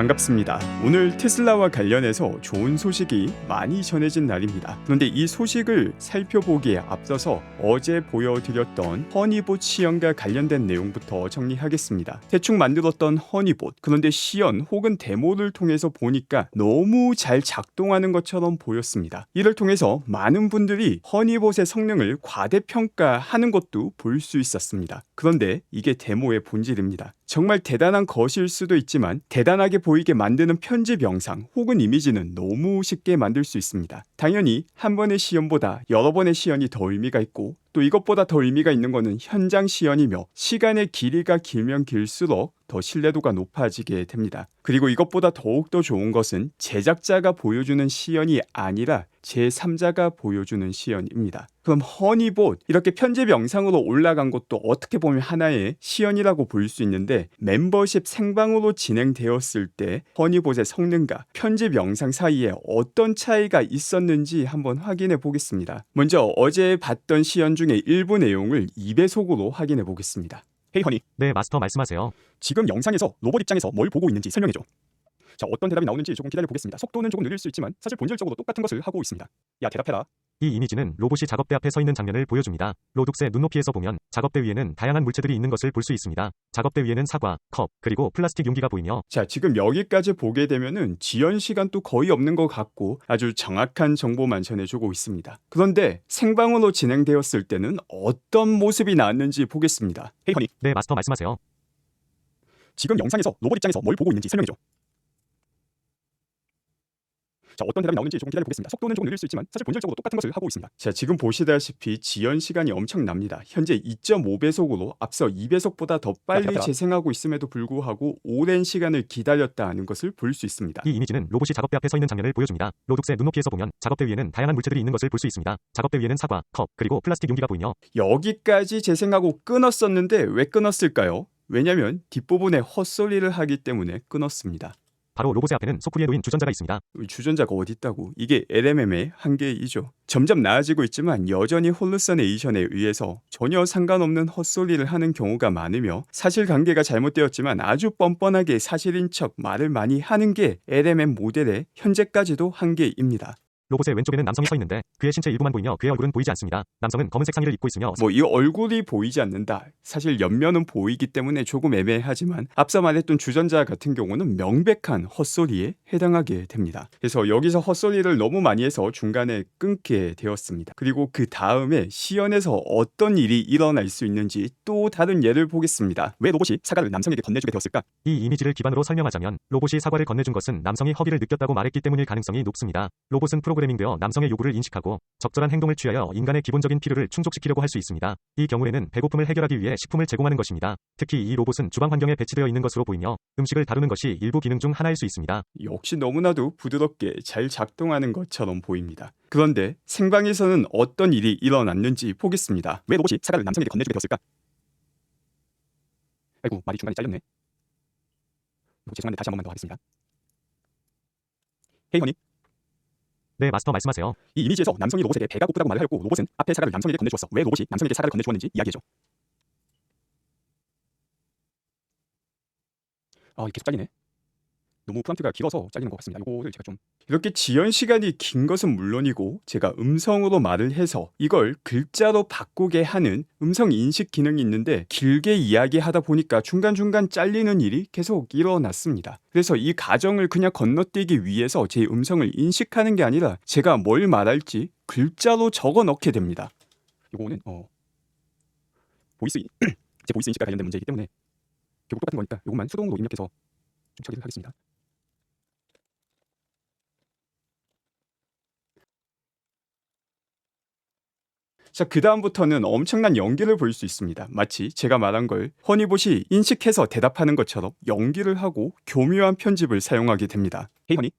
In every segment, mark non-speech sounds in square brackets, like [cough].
반갑습니다. 오늘 테슬라와 관련해서 좋은 소식이 많이 전해진 날입니다. 그런데 이 소식을 살펴보기에 앞서서 어제 보여드렸던 허니봇 시연과 관련된 내용부터 정리하겠습니다. 대충 만들었던 허니봇 그런데 시연 혹은 데모를 통해서 보니까 너무 잘 작동하는 것처럼 보였습니다. 이를 통해서 많은 분들이 허니봇의 성능을 과대평가하는 것도 볼 수 있었습니다. 그런데 이게 데모의 본질입니다. 정말 대단한 것일 수도 있지만 대단하게 보 이게 만드는 편집 영상 혹은 이미지는 너무 쉽게 만들 수 있습니다. 당연히 한 번의 시연보다 여러 번의 시연이 더 의미가 있고 또 이것보다 더 의미가 있는 것은 현장 시연이며 시간의 길이가 길면 길수록 더 신뢰도가 높아지게 됩니다. 그리고 이것보다 더욱더 좋은 것은 제작자가 보여주는 시연이 아니라 제3자가 보여주는 시연입니다. 그럼 허니봇 이렇게 편집 영상으로 올라간 것도 어떻게 보면 하나의 시연이라고 볼 수 있는데 멤버십 생방으로 진행되었을 때 허니봇의 성능과 편집 영상 사이에 어떤 차이가 있었는지 한번 확인해 보겠습니다. 먼저 어제 봤던 시연 중에 일부 내용을 2배속으로 확인해 보겠습니다. 헤이 허니, 네, 마스터 말씀하세요. 지금 영상에서 로봇 입장에서 뭘 보고 있는지 설명해줘. 자, 어떤 대답이 나오는지 조금 기다려 보겠습니다. 속도는 조금 느릴 수 있지만 사실 본질적으로 똑같은 것을 하고 있습니다. 야, 대답해라. 이 이미지는 로봇이 작업대 앞에 서 있는 장면을 보여줍니다. 로둑스의 눈높이에서 보면 작업대 위에는 다양한 물체들이 있는 것을 볼 수 있습니다. 작업대 위에는 사과, 컵, 그리고 플라스틱 용기가 보이며 자, 지금 여기까지 보게 되면은 지연 시간도 거의 없는 것 같고 아주 정확한 정보만 전해주고 있습니다. 그런데 생방으로 진행되었을 때는 어떤 모습이 나왔는지 보겠습니다. 헤이 허니, 네, 마스터 말씀하세요. 지금 영상에서 로봇 입장에서 뭘 보고 있는지 설명해줘. 자, 어떤 대답이 나오는지 조금 기다려 보겠습니다. 속도는 조금 느릴 수 있지만 사실 본질적으로 똑같은 것을 하고 있습니다. 자, 지금 보시다시피 지연 시간이 엄청납니다. 현재 2.5배속으로 앞서 2배속보다 더 빨리 대답해라. 재생하고 있음에도 불구하고 오랜 시간을 기다렸다는 것을 볼 수 있습니다. 이 이미지는 로봇이 작업대 앞에 서 있는 장면을 보여줍니다. 로둑스의 눈높이에서 보면 작업대 위에는 다양한 물체들이 있는 것을 볼 수 있습니다. 작업대 위에는 사과, 컵, 그리고 플라스틱 용기가 보이며 여기까지 재생하고 끊었었는데 왜 끊었을까요? 왜냐면 뒷부분에 헛소리를 하기 때문에 끊었습니다. 바로 로봇의 앞에는 소쿠리에 놓인 주전자가 있습니다. 주전자가 어디 있다고? 이게 LMM의 한계이죠. 점점 나아지고 있지만 여전히 홀루선 에이션에 의해서 전혀 상관없는 헛소리를 하는 경우가 많으며 사실관계가 잘못되었지만 아주 뻔뻔하게 사실인 척 말을 많이 하는 게 LMM 모델의 현재까지도 한계입니다. 로봇의 왼쪽에는 남성이 서 있는데 그의 신체 일부만 보이며 그의 얼굴은 보이지 않습니다. 남성은 검은색 상의를 입고 있으며 뭐 이 얼굴이 보이지 않는다. 사실 옆면은 보이기 때문에 조금 애매하지만 앞서 말했던 주전자 같은 경우는 명백한 헛소리에 해당하게 됩니다. 그래서 여기서 헛소리를 너무 많이 해서 중간에 끊게 되었습니다. 그리고 그 다음에 시연에서 어떤 일이 일어날 수 있는지 또 다른 예를 보겠습니다. 왜 로봇이 사과를 남성에게 건네주게 되었을까? 이 이미지를 기반으로 설명하자면 로봇이 사과를 건네준 것은 남성이 허기를 느꼈다고 말했기 때문일 가능성이 높습니다. 로봇은 프로그 래밍되어 남성의 요구를 인식하고 적절한 행동을 취하여 인간의 기본적인 필요를 충족시키려고 할 수 있습니다. 이 경우에는 배고픔을 해결하기 위해 식품을 제공하는 것입니다. 특히 이 로봇은 주방 환경에 배치되어 있는 것으로 보이며 음식을 다루는 것이 일부 기능 중 하나일 수 있습니다. 역시 너무나도 부드럽게 잘 작동하는 것처럼 보입니다. 그런데 생방에서는 어떤 일이 일어났는지 보겠습니다. 왜 로봇이 사과를 남성에게 건네주게 되었을까? 아이고 말이 중간에 잘렸네. 뭐 죄송한데 다시 한 번만 더 하겠습니다. 헤이 허니, 네, 마스터 말씀하세요. 이 이미지에서 남성이 로봇에게 배가 고프다고 말을 하였고 로봇은 앞에 사과를 남성에게 건네주었어. 왜 로봇이 남성에게 사과를 건네주었는지 이야기해줘. 아, 이게 잘리네. 너무 프런트가 길어서 잘리는 것 같습니다. 이거를 제가 좀 이렇게 지연 시간이 긴 것은 물론이고 제가 음성으로 말을 해서 이걸 글자로 바꾸게 하는 음성 인식 기능이 있는데 길게 이야기하다 보니까 중간중간 잘리는 일이 계속 일어났습니다. 그래서 이 가정을 그냥 건너뛰기 위해서 제 음성을 인식하는 게 아니라 제가 뭘 말할지 글자로 적어 넣게 됩니다. 이거는 어 보이스 인- [clears throat] 제 보이스 인식과 관련된 문제이기 때문에 결국 똑같은 거니까 이것만 수동으로 입력해서 좀 처리를 하겠습니다. 자, 그 다음부터는 엄청난 연기를 볼수 있습니다. 마치 제가 말한 걸 허니봇이 인식해서 대답하는 것처럼 연기를 하고 교묘한 편집을 사용하게 됩니다. 헤이 허니,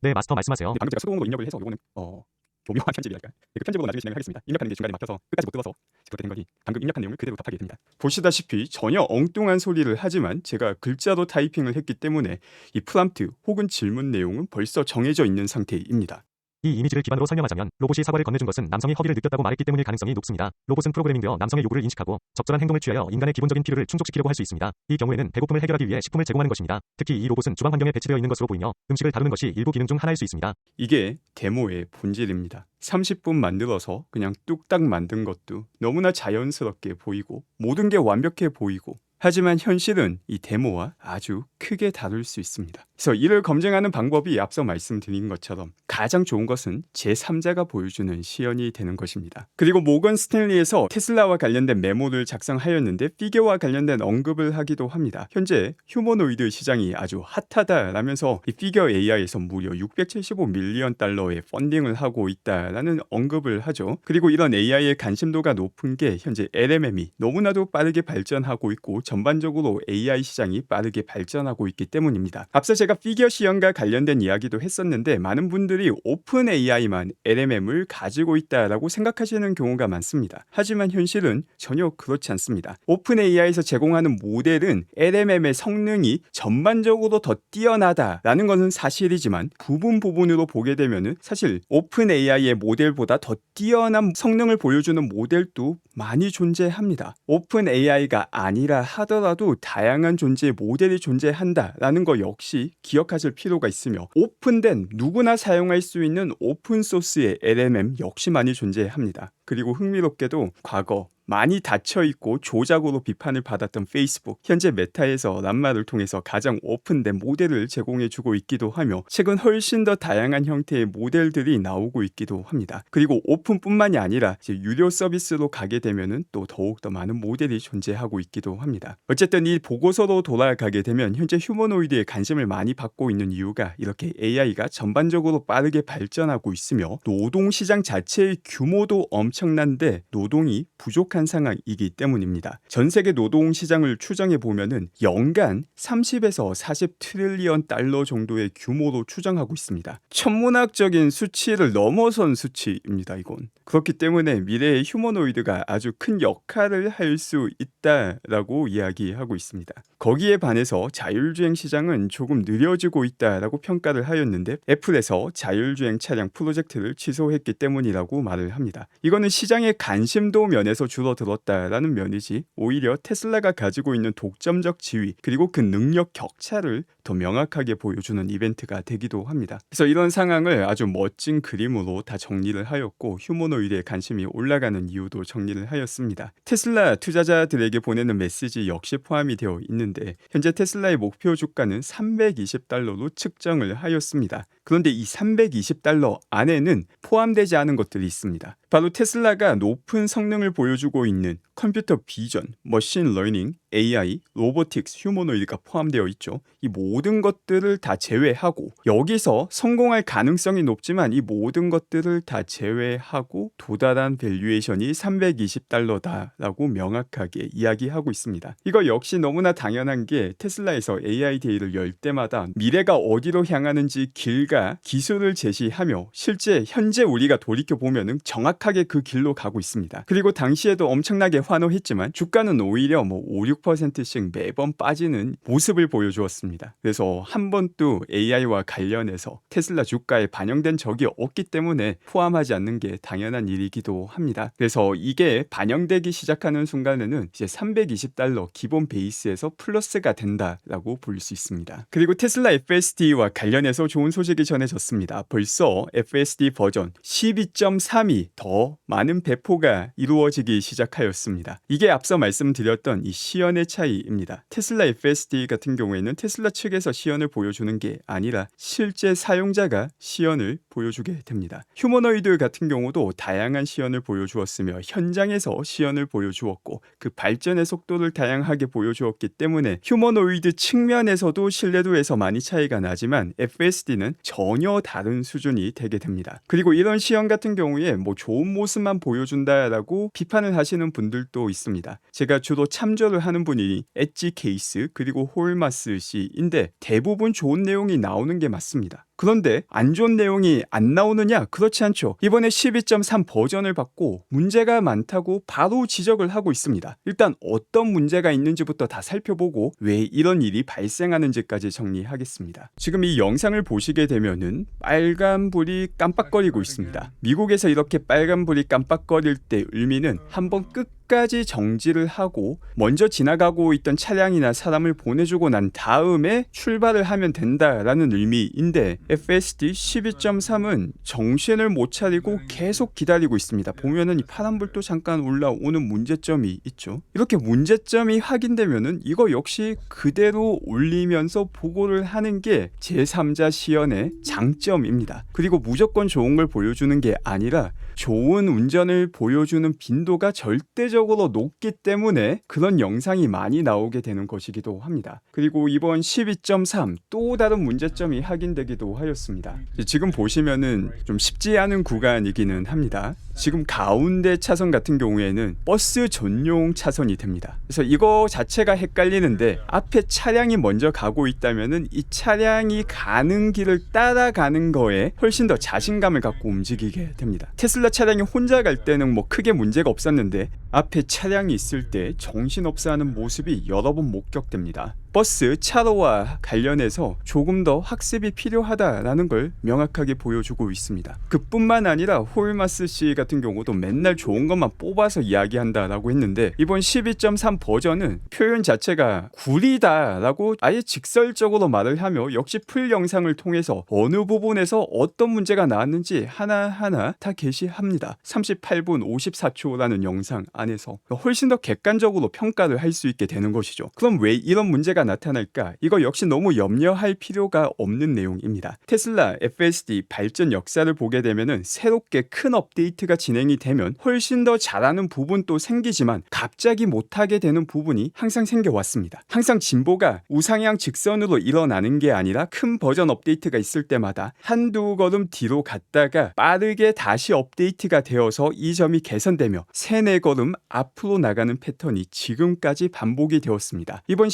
네, 마스터 말씀하세요. 방금 제가 수동으로 입력을 해서 이거는 어 교묘한 편집이랄까. 그 편집으로 나중에 진행을 하겠습니다. 입력하는 게 중간에 막혀서 끝까지 못 들어서 그렇게 된 거니 방금 입력한 내용을 그대로 답하게 됩니다. 보시다시피 전혀 엉뚱한 소리를 하지만 제가 글자로 타이핑을 했기 때문에 이 프람트 혹은 질문 내용은 벌써 정해져 있는 상태입니다. 이 이미지를 기반으로 설명하자면 로봇이 사과를 건네준 것은 남성이 허기를 느꼈다고 말했기 때문일 가능성이 높습니다. 로봇은 프로그래밍되어 남성의 요구를 인식하고 적절한 행동을 취하여 인간의 기본적인 필요를 충족시키려고 할 수 있습니다. 이 경우에는 배고픔을 해결하기 위해 식품을 제공하는 것입니다. 특히 이 로봇은 주방 환경에 배치되어 있는 것으로 보이며 음식을 다루는 것이 일부 기능 중 하나일 수 있습니다. 이게 데모의 본질입니다. 30분 만들어서 그냥 뚝딱 만든 것도 너무나 자연스럽게 보이고 모든 게 완벽해 보이고 하지만 현실은 이 데모와 아주 크게 다를 수 있습니다. 그래서 이를 검증하는 방법이 앞서 말씀드린 것처럼 가장 좋은 것은 제3자가 보여주는 시연이 되는 것입니다. 그리고 모건 스탠리에서 테슬라와 관련된 메모를 작성하였는데 피겨와 관련된 언급을 하기도 합니다. 현재 휴머노이드 시장이 아주 핫하다라면서 이 피겨 AI에서 무려 675 밀리언 달러의 펀딩을 하고 있다라는 언급을 하죠. 그리고 이런 AI의 관심도가 높은 게 현재 LMM이 너무나도 빠르게 발전하고 있고 전반적으로 AI 시장이 빠르게 발전하고 있기 때문입니다. 앞서 제가 피겨 시연과 관련된 이야기도 했었는데 많은 분들이 오픈 AI만 LMM을 가지고 있다라고 생각하시는 경우가 많습니다. 하지만 현실은 전혀 그렇지 않습니다. 오픈 AI에서 제공하는 모델은 LMM의 성능이 전반적으로 더 뛰어나다라는 것은 사실이지만 부분 부분으로 보게 되면은 사실 오픈 AI의 모델보다 더 뛰어난 성능을 보여주는 모델도 많이 존재합니다. 오픈 AI가 아니라 하더라도 다양한 존재의 모델이 존재한다라는 거 역시 기억하실 필요가 있으며 오픈된 누구나 사용할 수 있는 오픈 소스의 LMM 역시 많이 존재합니다. 그리고 흥미롭게도 과거 많이 닫혀 있고 조작으로 비판을 받았던 페이스북 현재 메타에서 람마를 통해서 가장 오픈된 모델을 제공해 주고 있기도 하며 최근 훨씬 더 다양한 형태의 모델들이 나오고 있기도 합니다. 그리고 오픈뿐만이 아니라 유료 서비스로 가게 되면은 또 더욱 더 많은 모델이 존재하고 있기도 합니다. 어쨌든 이 보고서로 돌아가게 되면 현재 휴머노이드에 관심을 많이 받고 있는 이유가 이렇게 AI가 전반적으로 빠르게 발전하고 있으며 노동 시장 자체의 규모도 엄청 난데 노동이 부족한 상황이기 때문입니다. 전 세계 노동 시장을 추정해 보면은 연간 30에서 40 트릴리언 달러 정도의 규모로 추정하고 있습니다. 천문학적인 수치를 넘어선 수치입니다. 이건 그렇기 때문에 미래의 휴머노이드가 아주 큰 역할을 할 수 있다라고 이야기하고 있습니다. 거기에 반해서 자율주행 시장은 조금 느려지고 있다라고 평가를 하였는데 애플에서 자율주행 차량 프로젝트를 취소했기 때문이라고 말을 합니다. 이거는 시장의 관심도 면에서 줄어들었다라는 면이지 오히려 테슬라가 가지고 있는 독점적 지위 그리고 그 능력 격차를 더 명확하게 보여주는 이벤트가 되기도 합니다. 그래서 이런 상황을 아주 멋진 그림으로 다 정리를 하였고 휴머노이드에 관심이 올라가는 이유도 정리를 하였습니다. 테슬라 투자자들에게 보내는 메시지 역시 포함이 되어 있는데 현재 테슬라의 목표 주가는 320달러로 측정을 하였습니다. 그런데 이 320달러 안에는 포함되지 않은 것들이 있습니다. 바로 테슬라가 높은 성능을 보여주고 있는 컴퓨터 비전, 머신 러닝, AI, 로보틱스, 휴머노이드가 포함되어 있죠. 이 모든 것들을 다 제외하고 여기서 성공할 가능성이 높지만 이 모든 것들을 다 제외하고 도달한 밸류에이션이 320달러다라고 명확하게 이야기하고 있습니다. 이거 역시 너무나 당연한 게 테슬라에서 AI 데이를 열 때마다 미래가 어디로 향하는지 길가 기술을 제시하며 실제 현재 우리가 돌이켜 보면은 정확하게 그 길로 가고 있습니다. 그리고 당시에도 엄청나게 환호했지만 주가는 오히려 뭐 5, 6%씩 매번 빠지는 모습을 보여주었습니다. 그래서 한 번도 AI와 관련해서 테슬라 주가에 반영된 적이 없기 때문에 포함하지 않는 게 당연한 일이기도 합니다. 그래서 이게 반영되기 시작하는 순간에는 이제 320달러 기본 베이스에서 플러스가 된다라고 볼 수 있습니다. 그리고 테슬라 FSD와 관련해서 좋은 소식이 전해졌습니다. 벌써 FSD 버전 12.3이 더 많은 배포가 이루어지기 시작하였습니다. 이게 앞서 말씀드렸던 이 시연 의 차이입니다. 테슬라 FSD 같은 경우에는 테슬라 측에서 시연을 보여주는 게 아니라 실제 사용자가 시연을 보여주게 됩니다. 휴머노이드 같은 경우도 다양한 시연을 보여주었으며 현장에서 시연을 보여주었고 그 발전의 속도를 다양하게 보여주었기 때문에 휴머노이드 측면에서도 신뢰도에서 많이 차이가 나지만 FSD는 전혀 다른 수준이 되게 됩니다. 그리고 이런 시연 같은 경우에 뭐 좋은 모습만 보여준다라고 비판을 하시는 분들도 있습니다. 제가 주로 참조를 하는 분이 엣지 케이스 그리고 홀마스 씨인데 대부분 좋은 내용이 나오는 게 맞습니다. 그런데 안 좋은 내용이 안 나오느냐? 그렇지 않죠. 이번에 12.3 버전을 받고 문제가 많다고 바로 지적을 하고 있습니다. 일단 어떤 문제가 있는지부터 다 살펴보고 왜 이런 일이 발생하는지까지 정리하겠습니다. 지금 이 영상을 보시게 되면은 빨간불이 깜빡거리고 있습니다. 미국에서 이렇게 빨간불이 깜빡거릴 때 의미는 한번 끝까지 정지를 하고 먼저 지나가고 있던 차량이나 사람을 보내주고 난 다음에 출발을 하면 된다라는 의미인데 FSD 12.3은 정신을 못 차리고 계속 기다리고 있습니다. 보면은 이 파란불도 잠깐 올라오는 문제점이 있죠. 이렇게 문제점이 확인되면은 이거 역시 그대로 올리면서 보고를 하는 게 제3자 시연의 장점입니다. 그리고 무조건 좋은 걸 보여주는 게 아니라 좋은 운전을 보여주는 빈도가 절대적으로 높기 때문에 그런 영상이 많이 나오게 되는 것이기도 합니다. 그리고 이번 12.3 또 다른 문제점이 확인되기도 하였습니다. 지금 보시면은 좀 쉽지 않은 구간이기는 합니다. 지금 가운데 차선 같은 경우에는 버스 전용 차선이 됩니다. 그래서 이거 자체가 헷갈리는데 앞에 차량이 먼저 가고 있다면은 이 차량이 가는 길을 따라가는 거에 훨씬 더 자신감을 갖고 움직이게 됩니다. 테슬라 차량이 혼자 갈 때는 뭐 크게 문제가 없었는데 앞에 차량이 있을 때 정신없어 하는 모습이 여러 번 목격됩니다. 버스 차로와 관련해서 조금 더 학습이 필요하다라는 걸 명확하게 보여주고 있습니다. 그뿐만 아니라 홀마스 씨 같은 경우도 맨날 좋은 것만 뽑아서 이야기한다라고 했는데 이번 12.3 버전은 표현 자체가 구리다라고 아예 직설적으로 말을 하며 역시 풀 영상을 통해서 어느 부분에서 어떤 문제가 나왔는지 하나하나 다 게시합니다. 38분 54초라는 영상 안에서 훨씬 더 객관적으로 평가를 할 수 있게 되는 것이죠. 그럼 왜 이런 문제가 나타날까? 이거 역시 너무 염려할 필요가 없는 내용입니다. 테슬라 FSD 발전 역사를 보게 되면은 새롭게 큰 업데이트가 진행이 되면 훨씬 더 잘하는 부분도 생기지만 갑자기 못하게 되는 부분이 항상 생겨왔습니다. 항상 진보가 우상향 직선으로 일어나는 게 아니라 큰 버전 업데이트가 있을 때마다 한두 걸음 뒤로 갔다가 빠르게 다시 업데이트가 되어서 이 점이 개선되며 세네 걸음 앞으로 나가는 패턴이 지금까지 반복이 되었습니다. 이번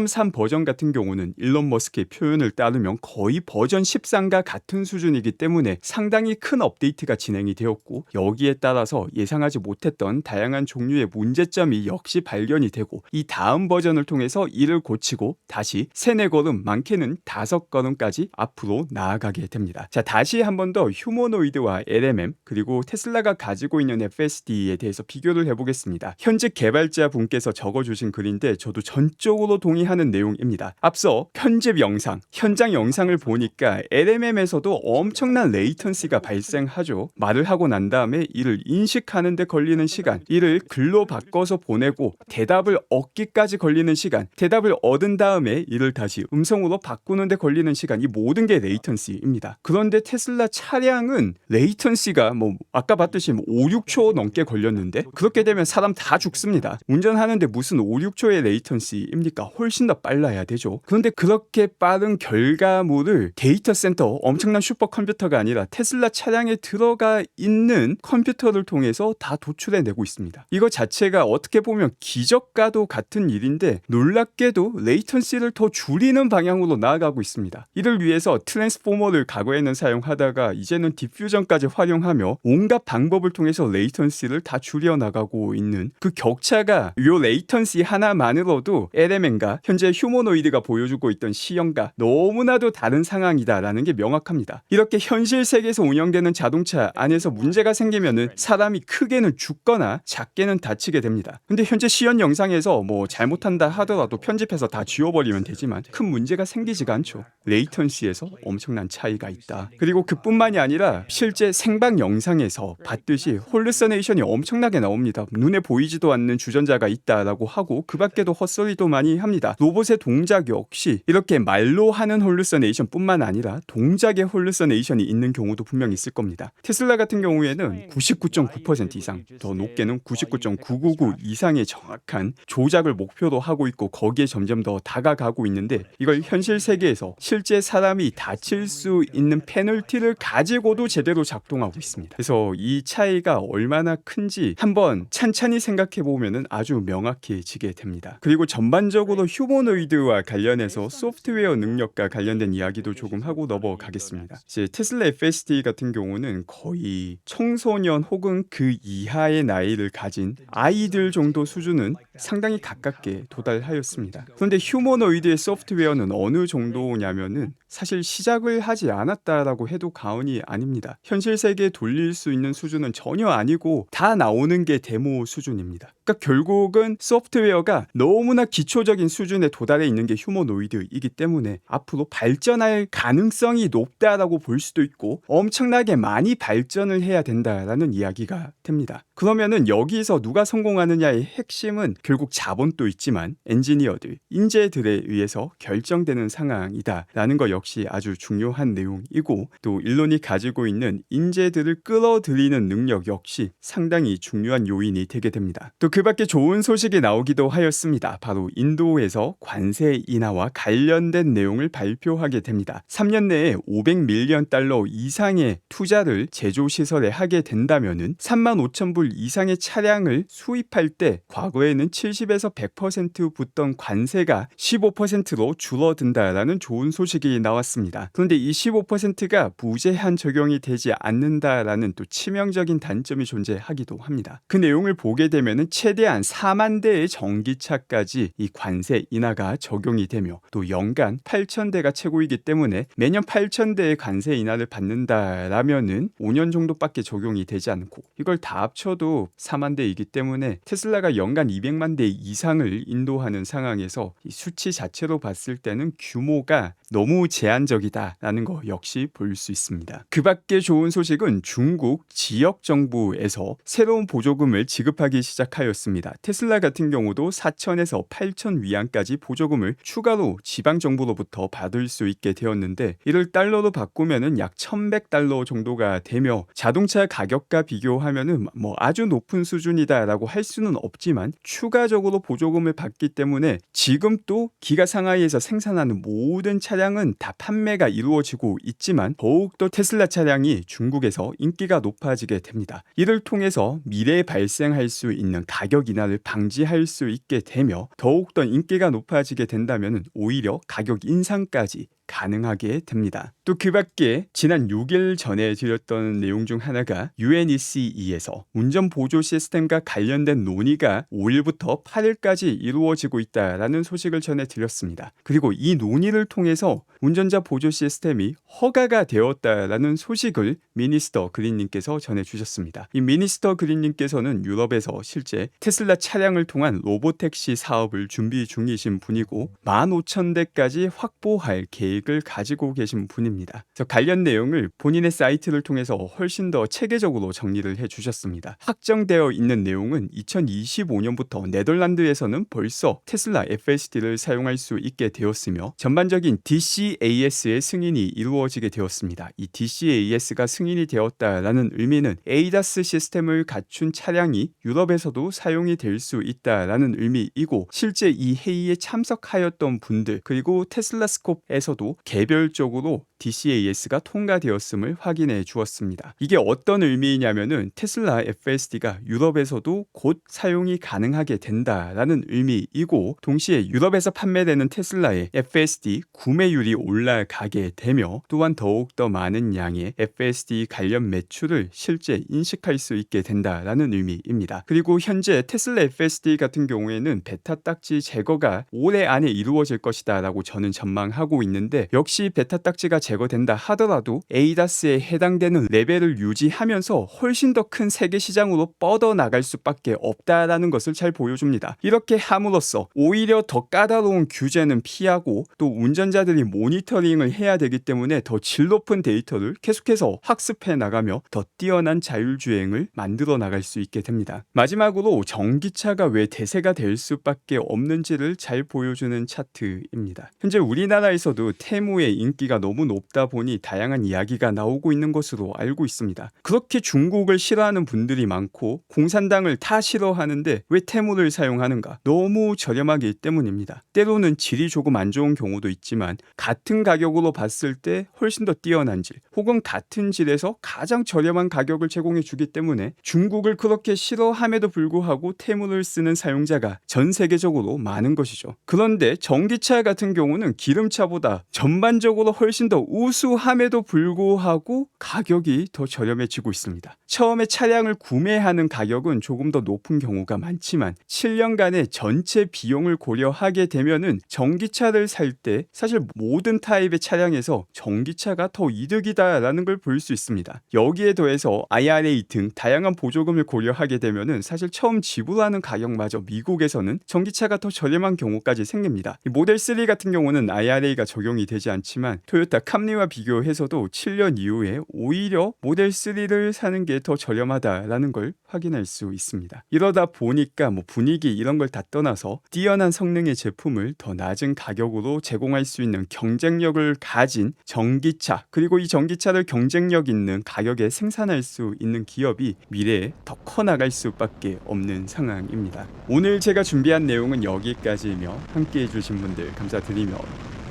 12.3 버전 같은 경우는 일론 머스크의 표현을 따르면 거의 버전 13과 같은 수준이기 때문에 상당히 큰 업데이트가 진행이 되었고 여기에 따라서 예상하지 못했던 다양한 종류의 문제점이 역시 발견이 되고 이 다음 버전을 통해서 이를 고치고 다시 세네 걸음 많게는 다섯 걸음까지 앞으로 나아가게 됩니다. 자 다시 한 번 더 휴머노이드와 LMM 그리고 테슬라가 가지고 있는 FSD에 대해서 비교를 해보겠습니다. 현직 개발자 분께서 적어주신 글인데 저도 전적으로 동의 하는 내용입니다. 앞서 편집 영상, 현장 영상을 보니까 LMM에서도 엄청난 레이턴시가 발생하죠. 말을 하고 난 다음에 이를 인식하는데 걸리는 시간, 이를 글로 바꿔서 보내고 대답을 얻기까지 걸리는 시간, 대답을 얻은 다음에 이를 다시 음성으로 바꾸는데 걸리는 시간, 이 모든 게 레이턴시입니다. 그런데 테슬라 차량은 레이턴시가 뭐 아까 봤듯이 뭐 5, 6초 넘게 걸렸는데 그렇게 되면 사람 다 죽습니다. 운전하는데 무슨 5, 6초의 레이턴시입니까? 훨씬 더 빨라야 되죠. 그런데 그렇게 빠른 결과물을 데이터 센터 엄청난 슈퍼컴퓨터가 아니라 테슬라 차량에 들어가 있는 컴퓨터를 통해서 다 도출해 내고 있습니다. 이거 자체가 어떻게 보면 기적과도 같은 일인데 놀랍게도 레이턴시를 더 줄이는 방향으로 나아가고 있습니다. 이를 위해서 트랜스포머를 과거에는 사용하다가 이제는 디퓨전까지 활용하며 온갖 방법을 통해서 레이턴시를 다 줄여 나가고 있는 그 격차가 요 레이턴시 하나만으로도 LMN과 현재 휴머노이드가 보여주고 있던 시형과 너무나도 다른 상황이다라는 게 명확합니다. 이렇게 현실 세계에서 운영되는 자동차 안에서 문제가 생기면은 사람이 크게는 죽거나 작게는 다치게 됩니다. 근데 현재 시연 영상에서 뭐 잘못한다 하더라도 편집해서 다 지워버리면 되지만 큰 문제가 생기지가 않죠. 레이턴시에서 엄청난 차이가 있다. 그리고 그뿐만이 아니라 실제 생방 영상에서 봤듯이 홀루서네이션이 엄청나게 나옵니다. 눈에 보이지도 않는 주전자가 있다라고 하고 그 밖에도 헛소리도 많이 합니다. 로봇의 동작 역시 이렇게 말로 하는 홀루서네이션뿐만 아니라 동작의 홀루서네이션이 있는 경우도 분명 있을 겁니다. 테슬라 같은 경우에는 99.9% 이상, 더 높게는 99.999 이상의 정확한 조작을 목표로 하고 있고 거기에 점점 더 다가가고 있는데 이걸 현실 세계에서 실제 사람이 다칠 수 있는 페널티를 가지고도 제대로 작동하고 있습니다. 그래서 이 차이가 얼마나 큰지 한번 찬찬히 생각해 보면은 아주 명확해지게 됩니다. 그리고 전반적으로 휴머 휴머노이드와 관련해서 소프트웨어 능력과 관련된 이야기도 조금 하고 넘어가겠습니다. 이제 테슬라 FSD 같은 경우는 거의 청소년 혹은 그 이하의 나이를 가진 아이들 정도 수준은 상당히 가깝게 도달하였습니다. 그런데 휴머노이드의 소프트웨어는 어느 정도냐면은 사실 시작을 하지 않았다라고 해도 과언이 아닙니다. 현실 세계에 돌릴 수 있는 수준은 전혀 아니고 다 나오는 게 데모 수준입니다. 그러니까 결국은 소프트웨어가 너무나 기초적인 수준에 도달해 있는 게 휴머노이드이기 때문에 앞으로 발전할 가능성이 높다라고 볼 수도 있고 엄청나게 많이 발전을 해야 된다라는 이야기가 됩니다. 그러면은 여기서 누가 성공하느냐의 핵심은 결국 자본도 있지만 엔지니어들, 인재들에 의해서 결정되는 상황이다라는 거 역시 아주 중요한 내용이고 또 일론이 가지고 있는 인재들을 끌어들이는 능력 역시 상당히 중요한 요인이 되게 됩니다. 또그 밖에 좋은 소식이 나오기도 하였습니다. 바로 인도에서 관세 인하와 관련된 내용을 발표하게 됩니다. 3년 내에 500밀리언 달러 이상의 투자를 제조 시설에 하게 된다면은 3만 5천 불 이상의 차량을 수입할 때 과거에는 70에서 100% 붙던 관세가 15%로 줄어든다라는 좋은 소식이 나왔습니다. 그런데 이 15%가 무제한 적용이 되지 않는다라는 또 치명적인 단점이 존재하기도 합니다. 그 내용을 보게 되면은 최대한 4만 대의 전기차까지 이 관세 인하가 적용이 되며 또 연간 8천 대가 최고이기 때문에 매년 8천 대의 관세 인하를 받는다라면은 5년 정도밖에 적용이 되지 않고 이걸 다 합쳐도 4만 대이기 때문에 테슬라가 연간 200만 대 이상을 인도하는 상황에서 이 수치 자체로 봤을 때는 규모가 너무 제한적이다라는 거 역시 볼 수 있습니다. 그 밖에 좋은 소식은 중국 지역 정부에서 새로운 보조금을 지급하기 시작하 였습니다. 테슬라 같은 경우도 4천에서 8천 위안까지 보조금을 추가로 지방 정부로부터 받을 수 있게 되었는데 이를 달러로 바꾸면은 약 1,100달러 정도가 되며 자동차 가격과 비교하면은 뭐 아주 높은 수준이다라고 할 수는 없지만 추가적으로 보조금을 받기 때문에 지금 또 기가 상하이에서 생산하는 모든 차량은 다 판매가 이루어지고 있지만 더욱더 테슬라 차량이 중국에서 인기가 높아지게 됩니다. 이를 통해서 미래에 발생할 수 있는 가격 인하를 방지할 수 있게 되며 더욱더 인기가 높아지게 된다면 오히려 가격 인상까지 가능하게 됩니다. 또 그 밖에 지난 6일 전에 드렸던 내용 중 하나가 UNECE에서 운전 보조 시스템과 관련된 논의가 5일부터 8일까지 이루어지고 있다라는 소식을 전해 드렸습니다. 그리고 이 논의를 통해서 운전자 보조 시스템이 허가가 되었다라는 소식을 미니스터 그린님께서 전해 주셨습니다. 이 미니스터 그린님께서는 유럽에서 실제 테슬라 차량을 통한 로보택시 사업을 준비 중이신 분이고 15,000대까지 확보할 계획 을 가지고 계신 분입니다. 그래서 관련 내용을 본인의 사이트를 통해서 훨씬 더 체계적으로 정리를 해 주셨습니다. 확정되어 있는 내용은 2025년부터 네덜란드에서는 벌써 테슬라 FSD를 사용할 수 있게 되었으며 전반적인 DCAS의 승인이 이루어지게 되었습니다. 이 DCAS가 승인이 되었다라는 의미는 ADAS 시스템을 갖춘 차량이 유럽에서도 사용이 될 수 있다라는 의미이고 실제 이 회의에 참석하였던 분들 그리고 테슬라 스콥에서도 개별적으로 DCAS가 통과되었음을 확인해 주었습니다. 이게 어떤 의미냐면은 테슬라 FSD가 유럽에서도 곧 사용이 가능하게 된다라는 의미이고 동시에 유럽에서 판매되는 테슬라의 FSD 구매율이 올라가게 되며 또한 더욱 더 많은 양의 FSD 관련 매출을 실제 인식할 수 있게 된다라는 의미입니다. 그리고 현재 테슬라 FSD 같은 경우에는 베타 딱지 제거가 올해 안에 이루어질 것이다라고 저는 전망하고 있는데 역시 베타 딱지가 제거된다 하더라도 에이다스에 해당되는 레벨을 유지하면서 훨씬 더 큰 세계 시장으로 뻗어 나갈 수밖에 없다라는 것을 잘 보여줍니다. 이렇게 함으로써 오히려 더 까다로운 규제는 피하고 또 운전자들이 모니터링을 해야 되기 때문에 더 질 높은 데이터를 계속해서 학습해 나가며 더 뛰어난 자율주행을 만들어 나갈 수 있게 됩니다. 마지막으로 전기차가 왜 대세가 될 수밖에 없는지를 잘 보여주는 차트입니다. 현재 우리나라에서도 테무의 인기가 너무 높다 보니 다양한 이야기가 나오고 있는 것으로 알고 있습니다. 그렇게 중국을 싫어하는 분들이 많고 공산당을 다 싫어하는데 왜 태무를 사용하는가? 너무 저렴하기 때문입니다. 때로는 질이 조금 안 좋은 경우도 있지만 같은 가격으로 봤을 때 훨씬 더 뛰어난 질 혹은 같은 질에서 가장 저렴한 가격을 제공해 주기 때문에 중국을 그렇게 싫어함에도 불구하고 태무를 쓰는 사용자가 전 세계적으로 많은 것이죠. 그런데 전기차 같은 경우는 기름차보다 전반적으로 훨씬 더 우수함에도 불구하고 가격이 더 저렴해지고 있습니다. 처음에 차량을 구매하는 가격은 조금 더 높은 경우가 많지만 7년간의 전체 비용을 고려하게 되면은 전기차를 살 때 사실 모든 타입의 차량에서 전기차가 더 이득이다라는 걸 볼 수 있습니다. 여기에 더해서 IRA 등 다양한 보조금을 고려하게 되면은 사실 처음 지불하는 가격마저 미국에서는 전기차가 더 저렴한 경우까지 생깁니다. 이 모델 3 같은 경우는 IRA가 적용이 되지 않지만 토요타 캠리와 비교해서도 7년 이후에 오히려 모델 3를 사는 게 더 저렴하다라는 걸 확인할 수 있습니다. 이러다 보니까 뭐 분위기 이런 걸 다 떠나서 뛰어난 성능의 제품을 더 낮은 가격으로 제공할 수 있는 경쟁력을 가진 전기차 그리고 이 전기차를 경쟁력 있는 가격에 생산할 수 있는 기업이 미래에 더 커 나갈 수밖에 없는 상황입니다. 오늘 제가 준비한 내용은 여기까지이며 함께 해주신 분들 감사드리며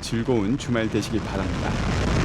즐거운 주말 되시길 바랍니다.